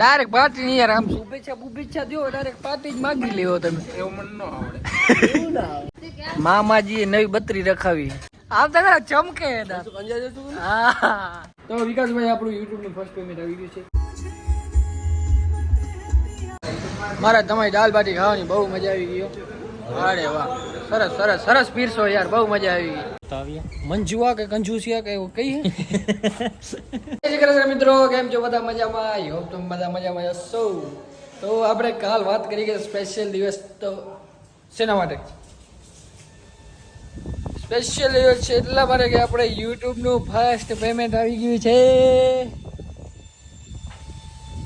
Direct party નહીં યાર આમ શુભેચ્છા બુભેચ્છા દો ડાયરેક્ટ પાર્ટી જ માગી લેવો તમે. એવું મને ન આવડે. મામાજીએ નવી બત્રી રખાવી. આવતા ખરા ચમકે હા. તો વિકાસભાઈ આપણું યુટ્યુબનું ફર્સ્ટ પેમેન્ટ આવી ગયું છે. મારા તમારી દાલ બાટી ખાવાની બહુ મજા આવી ગઈ અરે વાહ. સરસ સરસ સરસ પીરસો યાર બહુ મજા આવી ગઈ. મંજુઆ કે કંજુસિયા કે એવું કહીએ? જય મિત્રો, કેમ છો બધા મજામાં? આઈ હોપ તમે બધા મજામાં સૌ તો આપણે કાલ વાત કરી કે સ્પેશિયલ દિવસ તો શેના માટે? સ્પેશિયલ દિવસ છે એટલા માટે કે આપણે યુટ્યુબનું ફર્સ્ટ પેમેન્ટ આવી ગયું છે.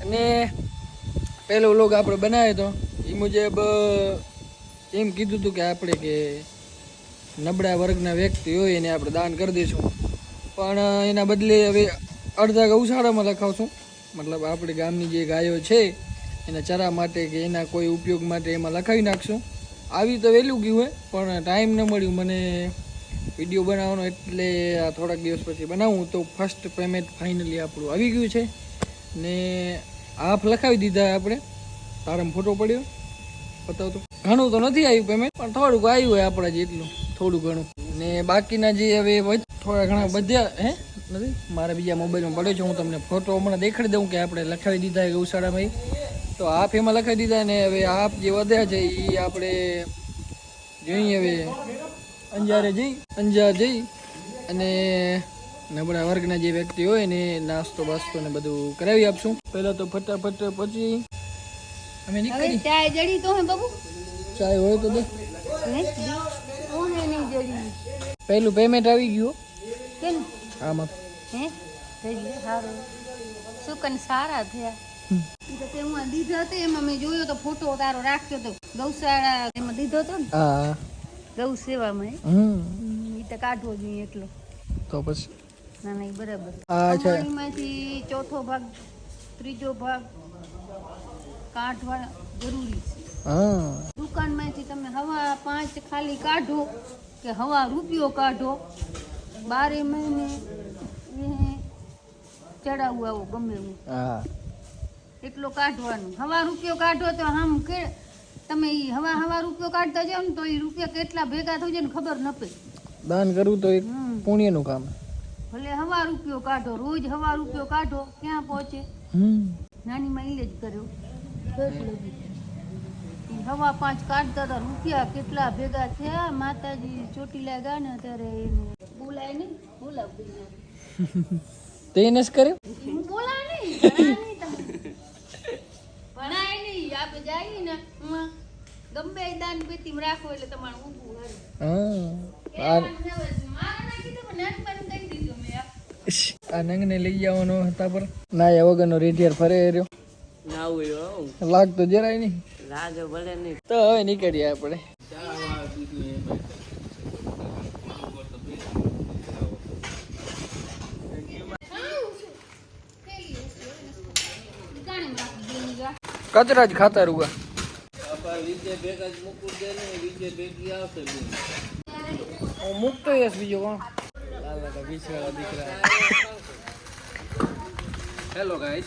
અને પહેલો વ્લોગ આપણે બનાવ્યો હતો. એ મુજબ, એમ કીધું હતું કે આપણે કે નબળા વર્ગના વ્યક્તિ હોય એને આપણે દાન કરી દઈશું. પણ એના બદલે હવે અડધા ગૌશાળામાં લખાવશું. મતલબ આપણી ગામની જે ગાયો છે, એના ચરા માટે કે એના કોઈ ઉપયોગ માટે એમાં લખાવી નાખશું. આવી તો વહેલું ગયું હોય પણ ટાઈમ ન મળ્યું. મને વીડિયો બનાવવાનો એટલે આ થોડાક દિવસ પછી બનાવું તો ફર્સ્ટ પેમેન્ટ ફાઇનલી આપણું આવી ગયું છે. ને હાફ લખાવી દીધા આપણે. તારામાં ફોટો પડ્યો? બતાવતો. ઘણું તો નથી આવ્યું પેમેન્ટ પણ થોડુંક આવ્યું હોય આપણા જેટલું. થોડું ઘણું. ને બાકીના જે હવે થોડા ઘણા બધા હે? નથી? મારા બીજા મોબાઈલમાં પડ્યો છે હું તમને ફોટો હમણાં દેખાડી દઉં કે આપણે લખાવી દીધા ગૌશાળામાં ઈ. તો આપ એમાં લખાવી દીધા ને હવે આપ જે વધ્યા છે એ આપણે જોઈએ હવે. અંજારે જઈ અંજાર જઈ. અને નબળા વર્ગના જે વ્યક્તિ હોય ને નાસ્તો બાસ્તો ને બધું કરાવી આપશું. પહેલા તો ફટાફટ પછી અમે નીકળી. ચાય જડી તો હે બાબુ? ચાય હોય તો દે. પહેલું પેમેન્ટ આવી ગયું કેમ? આમાં. હે? જડી સારું. સુકન સારા થયા. ઈ તો તે દીધો હતો એમાં મેં જોયો તો ફોટો તારો રાખ્યો તો. ગૌશાળા એમાં દીધો હતો ને? હા. ગૌ સેવામાં હમ. એ તો કાઢવો જોઈએ એટલો. તો પછી? ના ના ઈ બરાબર. આ છે. ચોથો ભાગ ત્રીજો ભાગ કાઢવા જરૂરી છે. હા. દુકાનમાંથી તમે હવા પાંચ ખાલી કાઢો. કે હવા રૂપિયો કાઢો. બારે મહિને ચડાવવું આવો ગમે એવું હા. એટલો કાઢવાનું. હવા રૂપિયો કાઢો તો આમ કે તમે ઈ હવા હવા રૂપિયો કાઢતા જાઓ ને તો એ રૂપિયા કેટલા ભેગા થઈ જાય ને ખબર ન પડે. દાન કરવું તો એક પુણ્યનું કામ. ભલે હવા રૂપિયો કાઢો રોજ હવા રૂપિયો કાઢો ક્યાં પહોંચે? નાની માં ઈ જ કર્યો. હવા પાંચ કાઢતા હતા. રૂપિયા કેટલા ભેગા થયા? માતાજી ચોટીલા ગયા ને ત્યારે એને બોલાય નહીં. બોલાવ તે એને જ કર્યું? નહીં. ભણાય નહીં આપણે જઈએ ને ગમે દાન રાખો એટલે તમારે ઊભું હારું. હા. આ મારે ના કીધું પણ નાનપણ કહી દીધું મેં આ. ઇશ, આ નંગને લઈ જવાનો હતા પર. ના એ વગરનો રેડિયર ફરે રહ્યો. ના હોય લાગતો જરાય નહીં. લાગે ભલે નહીં. તો હવે નીકળીએ આપણે. કચરા જ ખાતા રૂગા હું મૂકતો યસ બીજો કોણ? હેલો ગાઈસ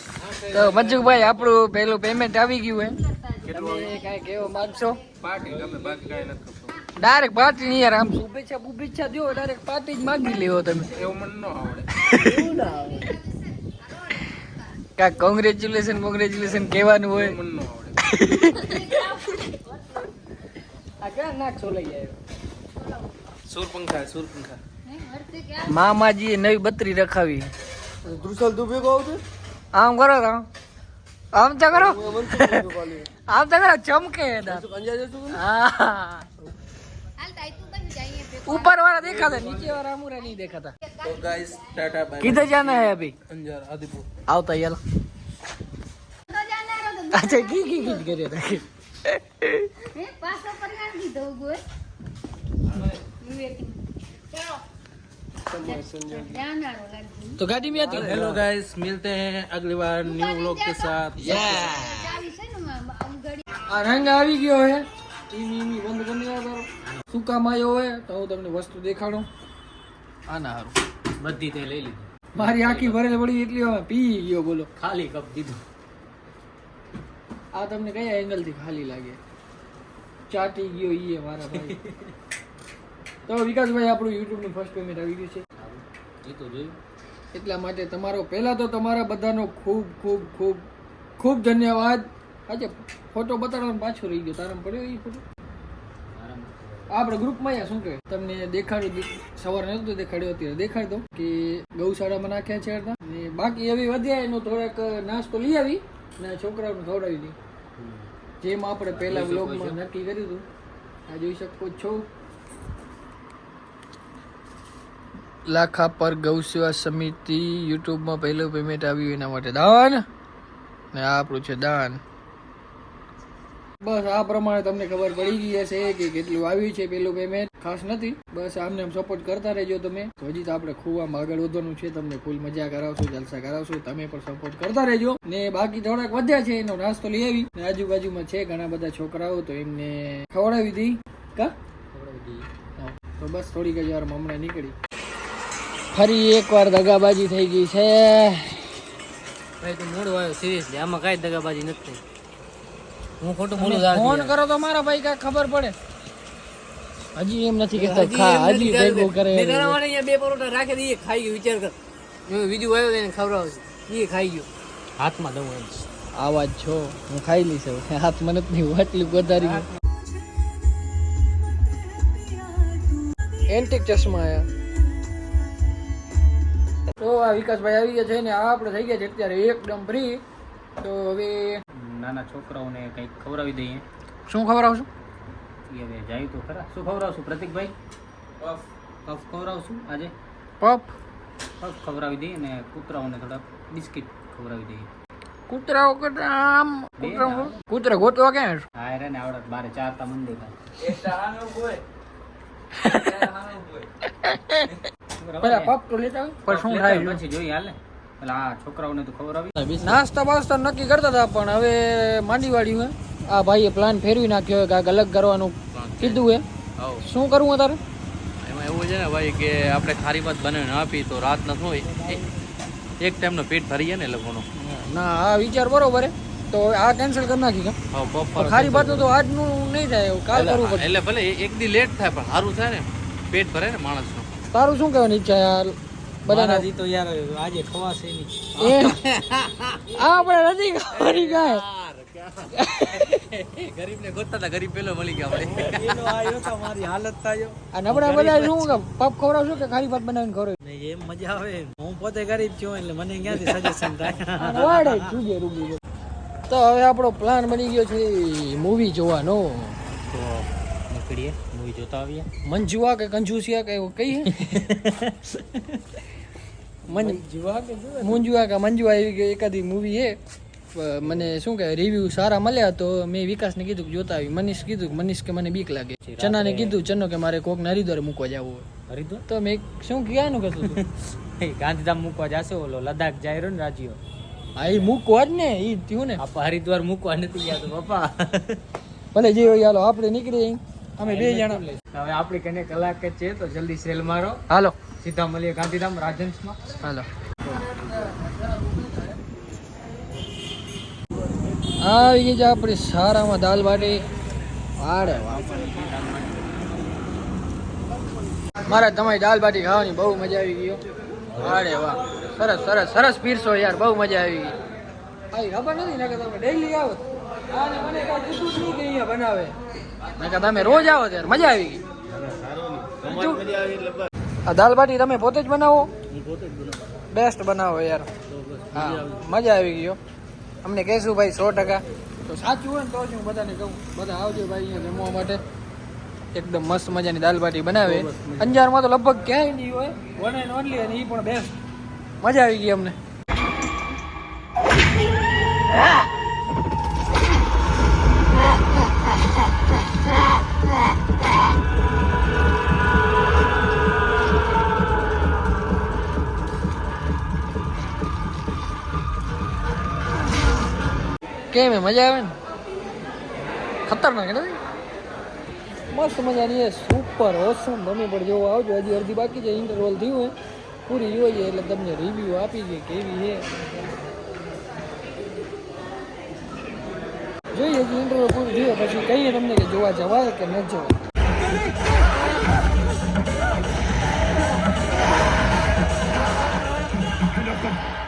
તો મજુકભાઈ આપણું પેલું પેમેન્ટ આવી ગયું હે તમે કાંઈ કહેવા માંગશો? પાર્ટી ગમે બાકી કાંઈ નથી કરતો ડાયરેક્ટ પાર્ટી નહીં યાર આમ શુભેચ્છા બુભેચ્છા દો ડાયરેક્ટ પાર્ટી જ માગી લેવો તમે. એવું મને ન આવડે. કાંઈક કોંગ્રેચ્યુલેશન કોંગ્રેચ્યુલેશન કહેવાનું હોય. એવું મને ન આવડે. આ ક્યાં નાખશો લઈ આવ્યો? સુરપંખા સુરપંખા? મામાજીએ નવી બત્રી રખાવી. ધ્રુસલ તું ભેગો આવતો આમ કરો તો. આમ તો કરો આમ તો કરો ચમકે હતા અંજાર જતું હા. હાલ તાઈ તું કઈ જઈએ ભેગો. ઉપર વાળા દેખાતા નીચે વાળા અમુરા નહીં દેખાતા. તો ગાઈસ ટાટા બાય કિધર જાના હે અભી. અંજાર આદિપુર. આવતા યાર તો જાનારો તો અચ્છા કી કી કી કર્યો હતા હે, પર પરિવાર દીધો ગોય. ચલો. જાનારો લાગી. તો ગાડી में आती हेलो गाइस मिलते हैं अगली बार न्यू व्लॉग के साथ ચાવી છે ને માં- આમ ઘડી. આ રંગ આવી ગયો હે ઈમી ઈમી બંધ કરી દેવા તારો સુકા માયો હોય તો હું તમને વસ્તુ દેખાડું આના હારું બધી તે લઈ લીધી મારી આખી ભરેલ પડી એટલી હવે પી ગયો બોલો ખાલી કપ દીધું આ તમને કયા એંગલ થી ખાલી લાગે ચાટી ગયો ઈ મારા ભાઈ તો વિકાસભાઈ આપણું યુટ્યુબનું ફર્સ્ટ પેમેન્ટ આવી ગયું છે. એ તો જોયું. એટલા માટે તમારો પહેલા તો તમારા બધાનો ખૂબ ખૂબ ખૂબ ખૂબ ધન્યવાદ. આજે ફોટો બતાડવાનો પાછો રહી ગયો. તારામ પડ્યો એ ફોટો આપણે ગ્રુપમાં અહીંયા શું કહેવાય તમને દેખાડ્યું સવારે નહોતું દેખાડ્યું અત્યારે દેખાડી દઉં કે ગૌશાળામાં નાખ્યા છે અડધા. ને બાકી એવી વધ્યા એનો થોડાક નાસ્તો લઈ આવી ને છોકરાઓને ખવડાવી દઈ જેમ આપણે પહેલા વ્લોગમાં નક્કી કર્યું હતું. આ જોઈ શકો છો. લાખા પર ગૌસેવા સમિતિ યુટ્યુબમાં પહેલું પેમેન્ટ આવ્યું એના માટે. દાન? ને આ આપણું છે દાન. બસ આ પ્રમાણે તમને ખબર પડી ગઈ હશે કે કેટલું આવ્યું છે પેલું પેમેન્ટ ખાસ નથી બસ આમને આમ સપોર્ટ કરતા રહેજો તમે. તો હજી તો આપણે ખુવામાં આગળ વધવાનું છે. તમને ફૂલ મજા કરાવશું જલસા કરાવશું તમે પણ સપોર્ટ કરતા રહેજો. ને બાકી થોડાક વધ્યા છે એનો નાસ્તો લઈ આવી. ને આજુબાજુમાં છે ઘણા બધા છોકરાઓ તો એમને ખવડાવી દી. કા? તો બસ થોડીક જ વારમાં હમણાં નીકળી. ફરી એકવાર દગાબાજી થઈ ગઈ છે. ભાઈ તું મૂળ વાયો સિરિયસલી આમાં કાંઈ દગાબાજી નથી હું ખોટું તમે ફોન કરો તો મારા ભાઈ કાંઈ ખબર પડે. હજી એમ નથી કેતા ખા હજી ભેગું કરે અહીંયા બે પરોઠા રાખી દઈએ ખાઈ ગયો વિચાર કર. બીજું આવ્યો એને ખવડાવશે એ ખાઈ ગયો. હાથમાં દઉં એમ. આવાજ છો. હું ખાઈ લઈશ હવે. હાથ મને નહીં આટલું વધારી એન્ટિક ચશ્મા આયા. તો આ વિકાસભાઈ આવી ગયા છે ને આપણે થઈ ગયા છે અત્યારે એકદમ ફ્રી તો હવે નાના છોકરાઓને કંઈક ખવડાવી દઈએ. શું ખવડાવશું? એ હવે જાય તો ખરા. શું ખવડાવશું પ્રતિકભાઈ? પફ. પફ ખવડાવશું આજે? પફ? પફ ખવડાવી દઈએ અને કૂતરાઓને થોડા બિસ્કિટ ખવડાવી દઈએ. કૂતરાઓ કરતા આમ કૂતરા કૂતરા ગોતવા ક્યાં છે? હા રે ને આવડત. બારે ચારતા મંદિર પેલા પપ તો લેતા હોય. પણ શું થાય? પછી જોઈએ હાલે. પેલા આ છોકરાઓને તો ખવડાવી નાસ્તા બાસ્તા નક્કી કરતા હતા પણ હવે માંડી વાળ્યું હે આ ભાઈએ પ્લાન ફેરવી નાખ્યો કે કાંઈક અલગ કરવાનું કીધું હે શું કરવું હે તારે એમાં એવું છે ને ભાઈ કે આપણે ખારી ભાત બનાવીને આપી તો રાતના શું એક ટાઈમનો પેટ ભરી જાય ને લોકોનો. ના આ વિચાર બરોબર હે તો હવે આ કેન્સલ કરી નાખી કા? બપોર ખારી વાત તો આજનું નહીં થાય એવું કાલ કરવું પડે એટલે ભલે એક દી લેટ થાય પણ સારું થાય ને. પેટ ભરે ને માણસનું. તારું શું કહેવાની ઈચ્છા યાર બધાને? મારાથી તો યાર આજે ખવાશે નહીં. આપણે નથી ખાવાની કાંઈ. ગરીબને ગોતતા હતા ગરીબ પેલો મળી ગયા આપણે. એનો આવ્યો તો મારી હાલત થાય આ નબળા બધા શું કે પપ ખવડાવશો કે ખારી ભાત બનાવીને ખવડાવ? એમ મજા આવે. હું પોતે ગરીબ છું એટલે મને ક્યાંથી સજેશન થાય? વાડે ચૂજે રૂબી તો હવે આપણો પ્લાન બની ગયો છે મૂવી જોવાનો. તો નીકળીએ. મૂવી જોતા આવીએ. મંજુઆ કે કંજુસિયા કે એવું કઈ મન જીવા કે મુંજુઆ કે મંજુઆ એવી એકાદી મૂવી હે મને શું કે રિવ્યુ સારા મળ્યા તો મેં વિકાસને કીધું કે જોતા આવી. મનીષ કીધું મનીષ કે મને બીક લાગે. ચનાને કીધું ચનો કે મારે કોક હરિદ્વાર મૂકવા જવું હોય. હરિદ્વાર? તો મેં શું ક્યાંનું કહેતું હતું ગાંધીધામ મૂકવા જશે ઓલો લદાખ જાય રહ્યો ને રાજ્યો. હા એ મૂકવા જ ને એ થયું ને. હરિદ્વાર મૂકવા નથી ગયા તો પપ્પા. ભલે જે હોય હાલો આપણે નીકળીએ. અમે બે જણા. હવે આપણી કને કલાક જ છે તો જલ્દી સેલ મારો. હાલો. સીધા મળીએ ગાંધીધામ રાજહંસમાં હાલો. આવી ગઈ છે આપણી સારામાં દાલ બાટી. વાડે મારા તમારી દાલ બાટી ખાવાની બહુ મજા આવી ગઈ. વાડે વાહ. સરસ સરસ સરસ પીરસો યાર બહુ મજા આવી ગઈ. ભાઈ ખબર નથી ને કે તમે ડેલી આવો. મને કીધું જ નહીં કે અહીંયા બનાવે. મેં કે તમે રોજ આવો ત્યારે મજા આવી ગઈ. આ દાલ બાટી તમે પોતે જ બનાવો? બેસ્ટ બનાવો યાર. હા મજા આવી ગયો અમને કહેશું ભાઈ સો ટકા. તો સાચું હોય ને તો જ હું બધાને કહું. બધા આવજો ભાઈ અહીંયા જમવા માટે. એકદમ મસ્ત મજાની દાલ બાટી બનાવે. અંજારમાં તો લગભગ ક્યાંય નહીં હોય. વન એન્ડ ઓનલી અને એ પણ બેસ્ટ મજા આવી ગઈ અમને. કેમ એ મજા આવે ને? ખતરનાક નથી? મસ્ત મજાની એ સુપર ઓસમ તમે પણ જેવો આવજો. હજી અડધી બાકી છે ઇન્ટરવલ થયું હોય પૂરી જોઈએ એટલે તમને રિવ્યુ આપી દે કેવી છે. જોઈએ હજી ઇન્ટરવ્યુ પૂરું થયું પછી કહીએ તમને કે જોવા જવાય કે ન જવાય. બહુ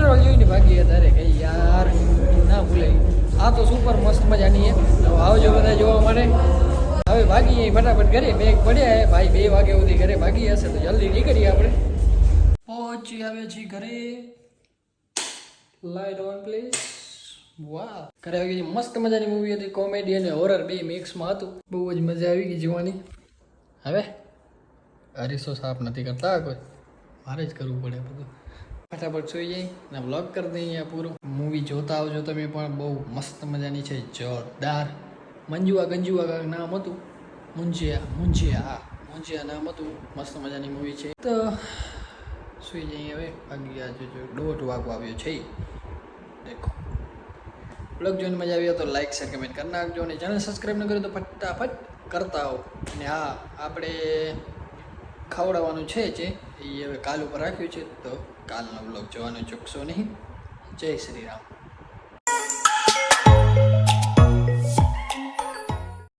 ઇન્ટરવલ જોઈને ભાગી હતા અરે કઈ યાર, ના ભૂલાય આ તો સુપર મસ્ત મજાની છે. આવજો બધા જોવા માટે. હવે ભાગી જઈએ ફટાફટ ઘરે. બે પડ્યા ભાઈ બે વાગે સુધી ઘરે ભાગી હશે તો જલ્દી નીકળીએ આપણે. પહોંચી આવે છીએ ઘરે. લાઈટ ઓન પ્લીઝ વાહ. ઘરે આવી ગઈ મસ્ત મજાની મૂવી હતી. કોમેડી અને હોરર બે મિક્સમાં હતું. બહુ જ મજા આવી ગઈ જોવાની. હવે અરીસો સાફ નથી કરતા કોઈ. મારે જ કરવું પડે બધું. ફટાફટ સુઈ જાય અને વ્લોગ કરી દઈએ પૂરું. મૂવી જોતા આવજો તમે પણ, બહુ મસ્ત મજાની છે, જોરદાર. મંજુઆ, ગંજુઆ નામ હતું. મુંજિયા મુંજિયા મુંજિયા નામ હતું. મસ્ત મજાની મૂવી છે. તો સુઈ જઈએ હવે. વાગી આજે જો દોઢ વાગવા આવ્યો છે. દેખો. બ્લોગ જોઈને મજા આવી તો લાઈક શેર કમેન્ટ કરી નાખજો અને ચેનલ સબસ્ક્રાઈબ ન કર્યું તો ફટાફટ કરતા આવો. અને હા, આપણે ખવડાવવાનું છે જે. એ હવે કાલ ઉપર રાખ્યું છે, તો કાલનો બ્લોગ જોવાનું ચૂકશો નહીં. જય શ્રી રામ.